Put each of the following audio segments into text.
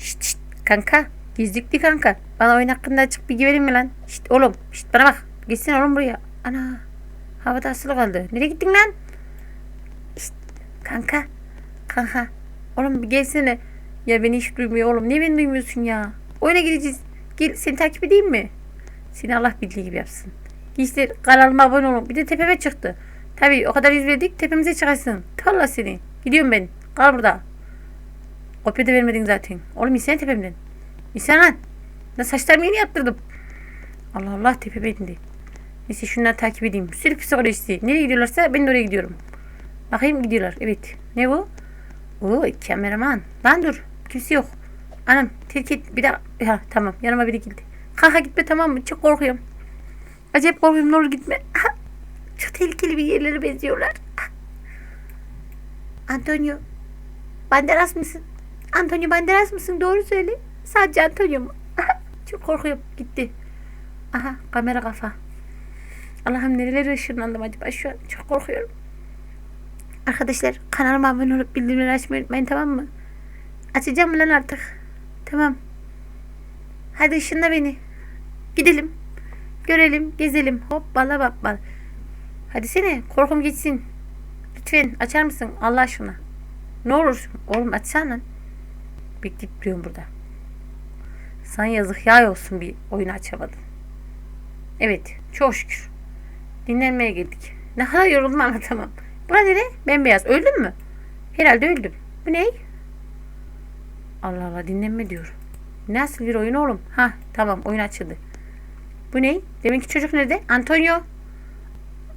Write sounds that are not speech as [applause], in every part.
Şşt şşt kanka. Gizlikli kanka. Bana oyun hakkında açık bilgi verin mi lan? Şşt oğlum. Şşt bana bak. Gitsin oğlum buraya. Ana. Havada asılı kaldı. Nereye gittin lan? Şşt kanka. Kanka. Oğlum bir gelsene. Ya beni hiç duymuyor oğlum. Niye beni duymuyorsun ya? Oyuna gideceğiz. Gel seni takip edeyim mi? Seni Allah bildiği gibi yapsın. Gençler kanalıma abone olun. Bir de tepeme çıktı. Tabii o kadar yüz verdik tepemize çıkarsın. Talla seni. Gidiyorum ben. Kal burada. Kopya da vermedin zaten. Oğlum insene tepemden. İnsene lan. Ben saçlarımı yeni yaptırdım. Allah Allah tepeme indi. Neyse şunları takip edeyim. Sürü psikolojisi. Nereye gidiyorlarsa ben de oraya gidiyorum. Bakayım gidiyorlar. Evet. Ne bu? Oo kameraman. Lan dur. Kimse yok. Anam terk et. Bir daha. Ha, tamam yanıma biri geldi. Kanka gitme tamam mı? Çok korkuyorum. Acayip korkuyorum ne olur gitme. Çok tehlikeli bir yerlere benziyorlar. Antonio. Banderas mısın? Antonio Banderas mısın? Doğru söyle. Sadece Antonio mu? [laughs] Çok korkuyorum. Gitti. Aha kamera kafa. Allah'ım nerelere ışınlandım acaba şu an. Çok korkuyorum. Arkadaşlar kanalıma abone olup bildirimleri açmayı unutmayın tamam mı? Açacağım lan artık. Tamam. Hadi ışınla beni. Gidelim. Görelim, gezelim. Hop bala bak bal. Hadi sene korkum geçsin. Lütfen açar mısın Allah aşkına? Ne olursun. Oğlum açsana. Bekleyip duruyorum burada. Sana yazık yağ olsun bir oyunu açamadın. Evet çok şükür. Dinlenmeye geldik. Ne kadar yoruldum anlatamam. Bura nere? Bembeyaz. Öldün mü? Herhalde öldüm. Bu ne? Allah Allah dinlenme diyor. Nasıl bir oyun oğlum? Ha tamam oyun açıldı. Bu ne? Deminki çocuk nerede? Antonio.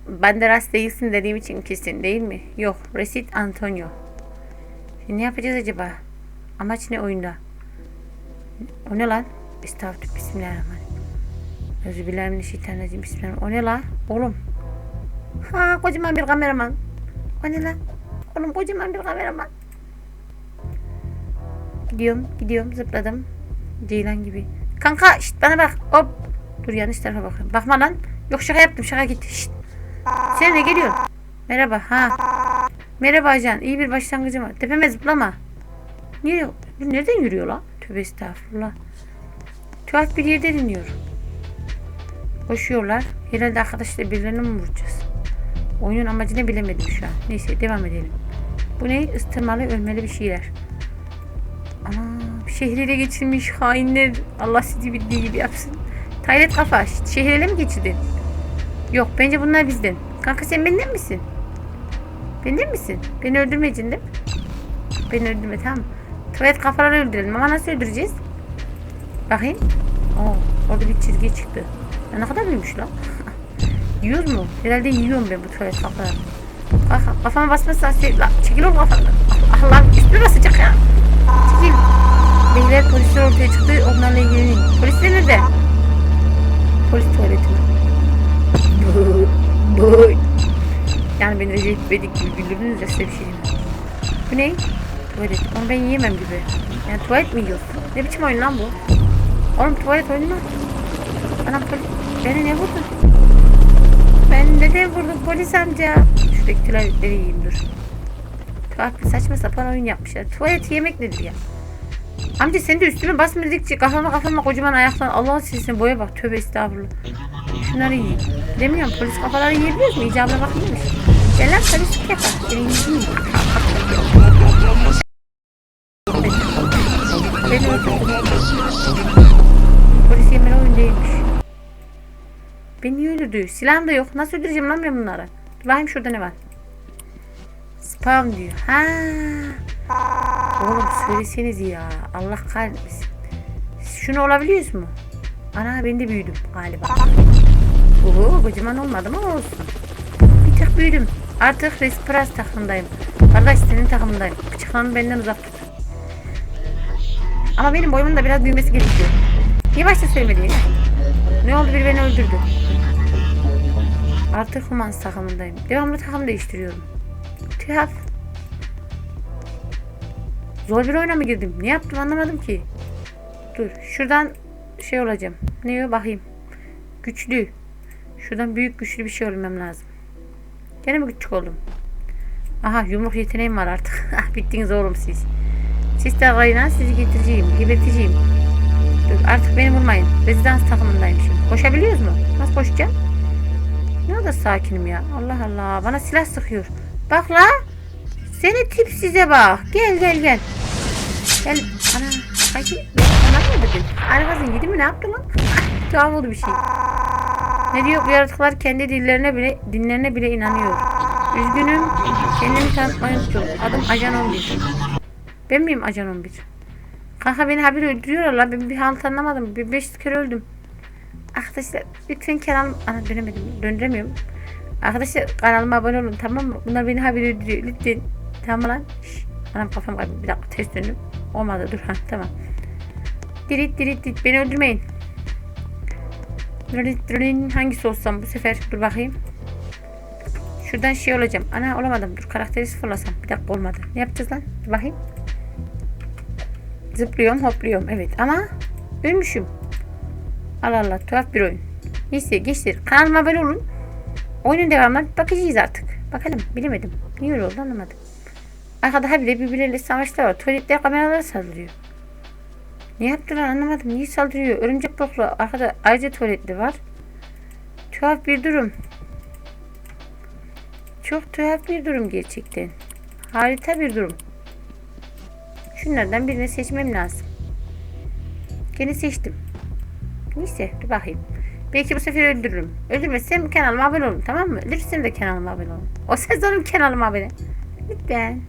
Banderas değilsin dediğim için kesin değil mi? Yok. Resit Antonio. Şimdi ne yapacağız acaba? Amaç ne oyunda? O ne lan? Estağfurullah. Bismillahirrahmanirrahim. Özübillahimineşşeytanirracim. Bismillahirrahmanirrahim. O ne lan? Oğlum. Ha kocaman bir kameraman. O ne lan? Oğlum kocaman bir kameraman. Gidiyorum, gidiyorum, zıpladım. Ceylan gibi. Kanka şşt bana bak. Hop. Dur yanlış tarafa bakıyorum. Bakma lan. Yok şaka yaptım şaka gitti. Şşt. Sen de geliyorsun. Merhaba. Ha. Merhaba ajan. İyi bir başlangıcım var. Tepeme zıplama. Niye? Bu nereden yürüyor lan? Tövbe estağfurullah. Tuhaf bir yerde iniyor. Koşuyorlar. Herhalde arkadaşlar birilerini mi vuracağız? Oyunun amacını bilemedim şu an. Neyse devam edelim. Bu ne? Istırmalı ölmeli bir şeyler. Ana şehri ele geçirmiş hainler. Allah sizi bildiği gibi yapsın. Taylet kafa. Şehri ele mi geçirdin? Yok bence bunlar bizden. Kanka sen benden misin? Benden misin? Beni öldürmeyeceksin değil mi? Beni öldürme tamam mı? Tuvalet kafaları öldürelim ama nasıl öldüreceğiz? Bakayım. Oo, orada bir çizgi çıktı. Ya ne kadar büyümüş lan. [laughs] Yiyor mu? Herhalde yiyorum ben bu tuvalet kafaları. Kafama, kafama basmazsan şey, la, çekil oğlum kafamda. Allah üstüme basacak ya. Çekil. Beyler polisler ortaya çıktı. Onlarla ilgilenin. Polisler nerede? Polis tuvaleti mi? [laughs] Yani beni Recep İvedik gibi güldürdünüz ya size bir şey diyeyim. Bu ne? Tuvalet. Onu ben yiyemem gibi. Yani tuvalet mi yiyorsun? Ne biçim oyun lan bu? Oğlum tuvalet oyunu mu? Anam polis. Beni ne vurdun? Ben neden vurdum polis amca? Şuradaki tuvaletleri yiyeyim dur. Tuhaf bir saçma sapan oyun yapmışlar. Tuvalet yemek nedir ya? Amca sen de üstüme basma dedikçe kafama kafama kocaman ayaklan. Allah'ın silsin boya bak tövbe estağfurullah. Şunları yiyeyim. Demiyorum polis kafaları yiyebiliyoruz mu? İcabına bak neymiş. Gel lan polislik yapar. Seni yiyeyim. Beni öldürdü. Polis yemeli oyun değilmiş. Beni niye öldürdü? Silahım da yok. Nasıl öldüreceğim lan ben bunları? Dur bakayım şurada ne var. Spam diyor. Ha. Oğlum söyleseniz ya. Allah kahretmesin. Şunu olabiliyoruz mu? Ana ben de büyüdüm galiba. Oho kocaman olmadım ama olsun. Bir tık büyüdüm. Artık Respras takımındayım. Kardeş senin takımındayım. Bıçaklarını benden uzak tut. Ama benim boyumun da biraz büyümesi gerekiyor. Niye başta söylemedin ya? Ne oldu biri beni öldürdü. Artık Humans takımındayım. Devamlı takım değiştiriyorum. Tuhaf. Zor bir oyuna mı girdim? Ne yaptım anlamadım ki. Dur şuradan şey olacağım. Ne o bakayım. Güçlü. Şuradan büyük güçlü bir şey olmam lazım. Gene mi küçük oldum? Aha yumruk yeteneğim var artık. [laughs] Bittiniz oğlum siz. Siz de arayın sizi getireceğim. Geberteceğim. Artık beni vurmayın. Rezidans takımındayım şimdi. Koşabiliyoruz mu? Nasıl koşacağım? Ne kadar sakinim ya. Allah Allah. Bana silah sıkıyor. Bak la. Seni tip size bak. Gel gel gel. Gel. Ana. Mı dedim? Arkasını yedi mi? Ne yaptı lan? [laughs] Tuhaf oldu bir şey. Ne diyor? Bu yaratıklar kendi dillerine bile, dinlerine bile inanıyor. Üzgünüm. Kendimi tanıtmayı unuttum. Adım Ajan 11. Ben miyim Ajan 11? Kanka beni haber öldürüyorlar la. Ben bir halt anlamadım. Bir 500 kere öldüm. Arkadaşlar lütfen kanalım... Ana dönemedim. Döndüremiyorum. Arkadaşlar kanalıma abone olun tamam mı? Bunlar beni haber öldürüyor. Lütfen. Tamam lan. Şşş. Anam kafam kayboldu. Bir dakika ters döndüm. Olmadı dur. Ha tamam. Dirit dirit dirit. Beni öldürmeyin. Dirit dirit. Hangisi olsam bu sefer? Dur bakayım. Şuradan şey olacağım. Ana olamadım. Dur karakteri sıfırlasam. Bir dakika olmadı. Ne yapacağız lan? Dur bakayım. Zıplıyorum hopluyorum. Evet ama ölmüşüm. Allah Allah tuhaf bir oyun. Neyse geçtir. Kanalıma abone olun. Oyunun devamına bakacağız artık. Bakalım bilemedim. Niye öyle oldu anlamadım. Arkada habire birbirleriyle savaşlar var. Tuvaletler kameralara saldırıyor. Ne yaptılar anlamadım. Niye saldırıyor? Örümcek bloklu. Arkada ayrıca tuvaletli var. Tuhaf bir durum. Çok tuhaf bir durum gerçekten. Harika bir durum. Şunlardan birini seçmem lazım. Gene seçtim. Neyse dur bakayım. Belki bu sefer öldürürüm. Öldürmezsem kanalıma abone olun tamam mı? Ölürsem de kanalıma abone olun. O sezonum kanalıma abone. Lütfen.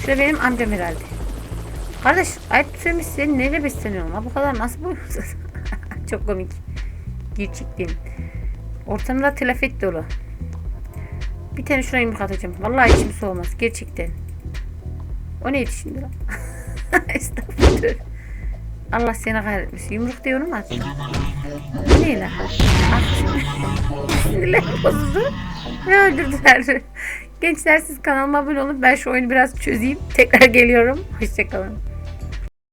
Şurada benim amcam herhalde. Kardeş ayıp söylemiş sen neyle besleniyorsun la? Bu kadar nasıl boyuyorsun? [laughs] Çok komik. Gerçekten. Ortamda telafet dolu. Bir tane şuna yumruk atacağım. Vallahi içim soğumaz. Gerçekten. O neydi şimdi lan? [laughs] Estağfurullah. Allah seni kahretmesin. Yumruk diyorum at. Bu ne lan? [laughs] Sinirlerim bozuldu. Ve öldürdüler. Gençler siz kanalıma abone olun. Ben şu oyunu biraz çözeyim. Tekrar geliyorum. Hoşçakalın.